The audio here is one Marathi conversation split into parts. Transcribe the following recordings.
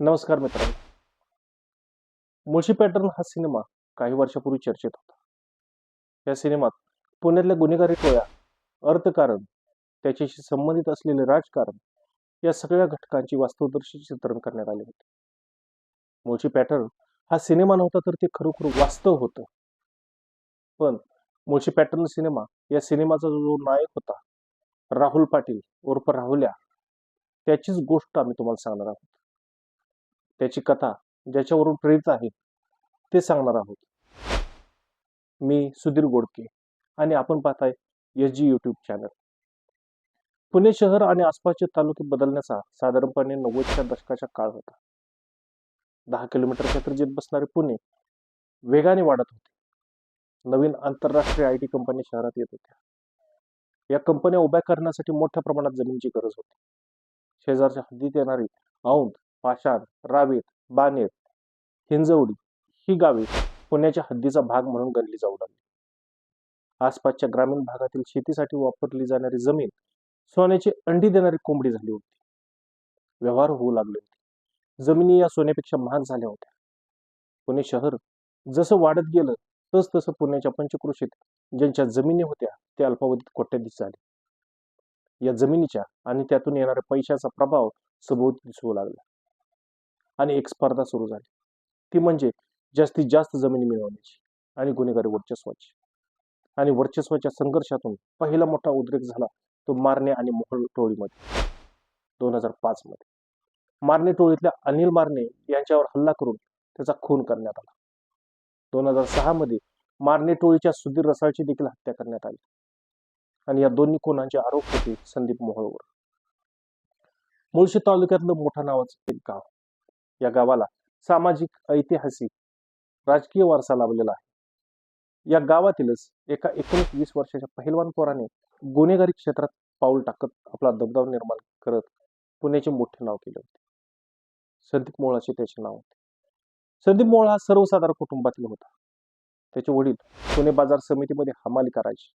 नमस्कार मित्रांनो. मुळशी पॅटर्न हा सिनेमा काही वर्षापूर्वी चर्चेत होता. या सिनेमात पुण्यातल्या गुन्हेगारी टोळ्या अर्थकारण त्याच्याशी संबंधित असलेले राजकारण या सगळ्या घटकांची वास्तवदर्शी चित्रण करण्यात आले होते. मुळशी पॅटर्न हा सिनेमा नव्हता तर ते खरोखर वास्तव होतं. पण मुळशी पॅटर्न सिनेमा या सिनेमाचा जो नायक होता राहुल पाटील उर्फ राहुल्या त्याचीच गोष्ट आम्ही तुम्हाला सांगणार आहोत. त्याची कथा ज्याच्यावरून प्रेरित आहे ते सांगणार आहोत. मी सुधीर गोडके आणि आपण पाहताय S G YouTube channel Pune शहर आणि आसपासचे तालुके बदलण्याचा साधारणपणे नव्वदच्या दशकाचा काळ होता. दहा किलोमीटरच्या त्रिज्येत बसणारे पुणे वेगाने वाढत होते. नवीन आंतरराष्ट्रीय आय टी कंपन्या शहरात येत होत्या. या कंपन्या उभ्या करण्यासाठी मोठ्या प्रमाणात जमिनीची गरज होती. शेजारच्या हद्दीत येणारी औंध पाषाण रावेत बानेर हिंजवडी ही गावे पुण्याच्या हद्दीचा भाग म्हणून गणली जाऊ लागली. आसपासच्या ग्रामीण भागातील शेतीसाठी वापरली जाणारी जमीन सोन्याची अंडी देणारी कोंबडी झाली होती. व्यवहार होऊ लागले होते. जमिनी या सोन्यापेक्षा महाग झाल्या होत्या. पुणे शहर जसं वाढत गेलं तस तसं पुण्याच्या पंचकृषीत ज्यांच्या जमिनी होत्या ते अल्पावधीत कोट्याधीश झाले. या जमिनीच्या आणि त्यातून येणाऱ्या पैशाचा प्रभाव सभोवती दिसू लागला. आणि एक स्पर्धा सुरू झाली. ती म्हणजे जास्तीत जास्त जमिनी मिळवण्याची आणि गुन्हेगारी वर्चस्वाची. आणि वर्चस्वाच्या संघर्षातून पहिला मोठा उद्रेक झाला तो मारणे आणि मोहळ टोळीमध्ये. दोन हजार पाच मध्ये. मारणे टोळीतल्या अनिल मारणे यांच्यावर हल्ला करून त्याचा खून करण्यात आला. दोन हजार सहा मध्ये मारणे टोळीच्या सुधीर रसाळची देखील हत्या करण्यात आली. आणि या दोन्ही खुनांचे आरोप होते संदीप मोहोळवर. मुळशी तालुक्यातलं मोठं नावाचं एक गाव. या गावाला सामाजिक ऐतिहासिक राजकीय वारसा लाभलेला आहे. या गावातीलच एका एकोणीस वीस वर्षाच्या पहिलवान पोराने गुन्हेगारी क्षेत्रात पाऊल टाकत आपला दबदबा निर्माण करत पुण्याचे मोठे नाव केले होते. संदीप मोळाचे त्याचे नाव होते. संदीप मोळा हा सर्वसाधारण कुटुंबातील होता. त्याचे वडील पुणे बाजार समितीमध्ये हमाली करायचे.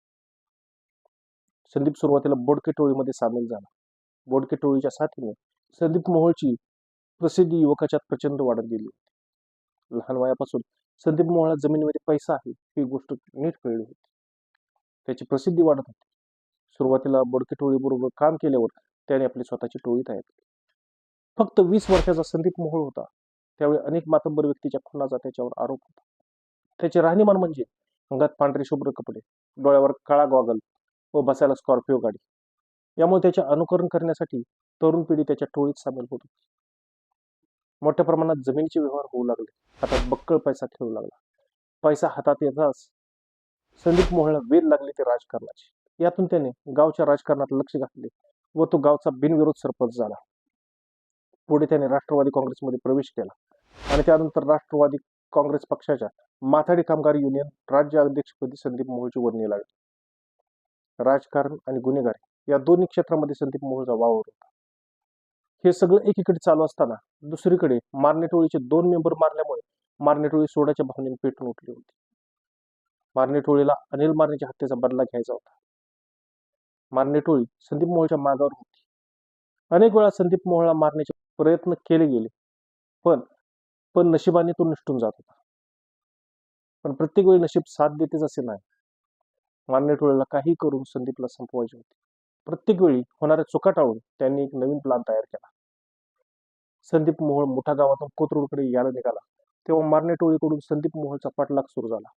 संदीप सुरुवातीला बोडके टोळीमध्ये सामील झाला. बोडके टोळीच्या साथीने संदीप मोहोळची प्रसिद्धी युवकाच्यात प्रचंड वाढत गेली. होती लहान वयापासून संदीप मोहळा जमिनीमध्ये पैसा आहे ही गोष्ट नीट कळली होती. त्याची प्रसिद्धी वाढत होती. सुरुवातीला बडके टोळीबरोबर काम केल्यावर त्याने आपली स्वतःची टोळी तयार केली. फक्त वीस वर्षाचा संदीप मोहोळ होता. त्यावेळी अनेक मातंबर व्यक्तीच्या खुनाचा त्याच्यावर आरोप होता. त्याचे राहणीमान म्हणजे अंगात पांढरे शुभ्र कपडे डोळ्यावर काळा गॉगल व बसायला स्कॉर्पिओ गाडी. यामुळे त्याचे अनुकरण करण्यासाठी तरुण पिढी त्याच्या टोळीत सामील होत होती. मोठ्या प्रमाणात जमिनीचे व्यवहार होऊ लागले. हातात बक्कळ पैसा खेळू लागला. पैसा हातात येताच संदीप मोहळला वेध लागली ते राजकारणाची. यातून त्याने गावच्या राजकारणात लक्ष घातले व तो गावचा बिनविरोध सरपंच झाला. पुढे त्याने राष्ट्रवादी काँग्रेसमध्ये प्रवेश केला आणि त्यानंतर राष्ट्रवादी काँग्रेस पक्षाच्या माथाडी कामगार युनियन राज्य अध्यक्षपदी संदीप मोहोळची वर्णी लागली. राजकारण आणि गुन्हेगारी या दोन्ही क्षेत्रामध्ये संदीप मोहोळचा वावर होता. हे सगळं एकीकडे चालू असताना दुसरीकडे मारणे टोळीचे दोन मेंबर मारल्यामुळे मारणे टोळी सोडाच्या भावनेने पेटून उठली होती. मारणे टोळीला अनिल मारण्याच्या हत्येचा बदला घ्यायचा होता. मारणे टोळी संदीप मोहळच्या मागावर होती. अनेक वेळा संदीप मोहळला मारण्याचे प्रयत्न केले गेले पण पण नशिबाने तो निष्ठून जात होता. पण प्रत्येक वेळी नशीब साथ देतेच असे नाही. मारणे टोळीला काही करून संदीपला संपवायचे होते. प्रत्येक वेळी होणाऱ्या चुका टाळून त्यांनी एक नवीन प्लान तयार केला. संदीप मोहोळ मोठ्या गावातून कोथरूडकडे यायला निघाला. तेव्हा मारणे टोळीकडून संदीप मोहोळचा पाठलाग सुरू झाला.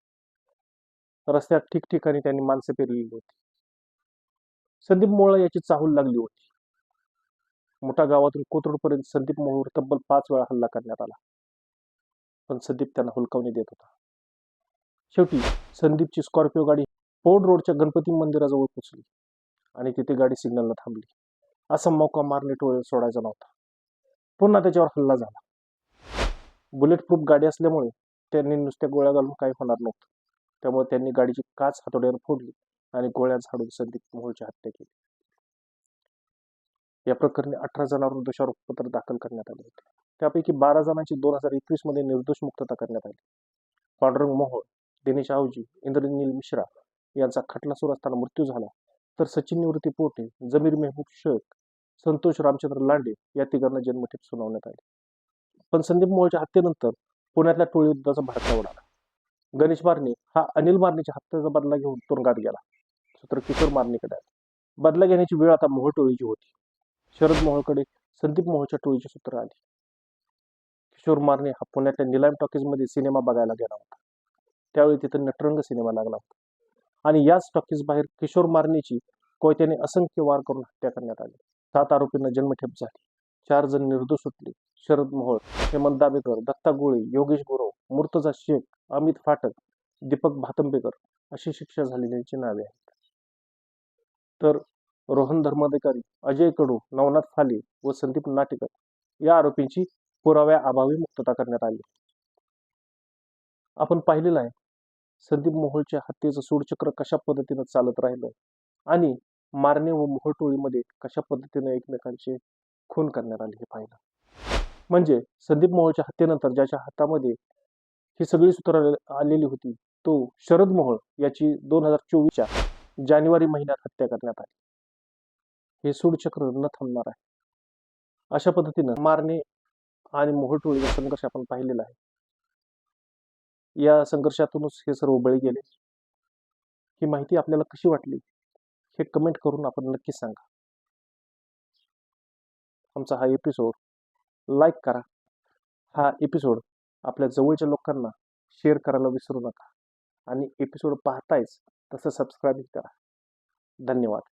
रस्त्यात ठिकठिकाणी त्यांनी माणसे पेरलेली होती. संदीप मोहळा याची चाहूल लागली होती. मोठ्या गावातून कोथरूडपर्यंत संदीप मोहोळ तब्बल पाच वेळा हल्ला करण्यात आला. पण संदीप त्यांना हुलकावणी देत होता. शेवटी संदीपची स्कॉर्पिओ गाडी पोर्ट रोडच्या गणपती मंदिराजवळ पोचली आणि तिथे गाडी सिग्नलला थांबली. असा मौका मारणे टोळे सोडायचा नव्हता. पुन्हा त्याच्यावर हल्ला झाला. बुलेट प्रूफ गाडी असल्यामुळे त्यांनी नुसत्या गोळ्या घालून काही होणार नव्हतं. त्यामुळे त्यांनी गाडीची काच हातोड्यावर फोडली आणि गोळ्या झाडून संदीप मोहोळची हत्या केली. या प्रकरणी अठरा जणांवर दोषारोपपत्र दाखल करण्यात आले होते. त्यापैकी बारा जणांची दोन हजार एकवीसमध्ये निर्दोष मुक्तता करण्यात आली. पांडुरंग मोहोळ दिनेश आहूजी इंद्रनील मिश्रा यांचा खटला सुरू असताना मृत्यू झाला. तर सचिन निवृत्ती पोटे जमीर मेहबूब शेख संतोष रामचंद्र लांडे या तिघांना जन्मठेप सुनावण्यात आली. पण संदीप मोळच्या हत्येनंतर पुण्यातल्या टोळी युद्धाचा भडका उडाला. गणेश मारणे हा अनिल मारणेच्या हत्येचा बदला घेऊन तुरुंगात गेला. सूत्र किशोर मारणेकडे आले. बदला घेण्याची वेळ आता मोहोळ टोळीची होती. शरद मोहोळकडे संदीप मोहोळच्या टोळीची सूत्र आली. किशोर मारणे हा पुण्यातल्या निलाम टॉकीजमध्ये सिनेमा बघायला गेला होता. त्यावेळी तिथं नटरंग सिनेमा लागला होता. आणि याच टॉकीज बाहेर किशोर मारणेची कोयत्याने असंख्य वार करून हत्या करण्यात आली. सात आरोपींना जन्मठेप झाली. चार जण निर्दोष सुटले. शरद मोहोळ हेमंत दाबेकर दत्ता गोळे योगेश गुरव मुर्तजा शेख अमित फाटक दीपक भातंबेकर अशी शिक्षा झालेल्यांची नावे आहेत. तर रोहन धर्माधिकारी अजय कडू नवनाथ फाले व संदीप नाटेकर या आरोपींची पुराव्या अभावी मुक्तता करण्यात आली. आपण पाहिलेलं आहे संदीप मोहोळच्या हत्येचं सूडचक्र कशा पद्धतीनं चालत राहिलं आणि मारणे व मोहटोळीमध्ये कशा पद्धतीने एकमेकांचे खून करण्यात आले हे पाहिलं. म्हणजे संदीप मोहोळच्या हत्येनंतर ज्याच्या हातामध्ये ही सगळी सूत्र आलेली होती तो शरद मोहोळ याची दोन हजार चोवीसच्या जानेवारी महिन्यात हत्या करण्यात आली. हे सूडचक्र न थांबणार आहे. अशा पद्धतीनं मारणे आणि मोहटोळीचा संघर्ष आपण पाहिलेला आहे. या संघर्षातूनच हे सर्व बळी गेले. ही माहिती आपल्याला कशी वाटली? हे कमेंट करून आपण नक्की सांगा. आमचा हा एपिसोड लाईक करा. हा एपिसोड आपल्या जवळच्या लोकांना शेअर करायला विसरू नका. आणि एपिसोड पाहतायच तसं सबस्क्राईब करा. धन्यवाद.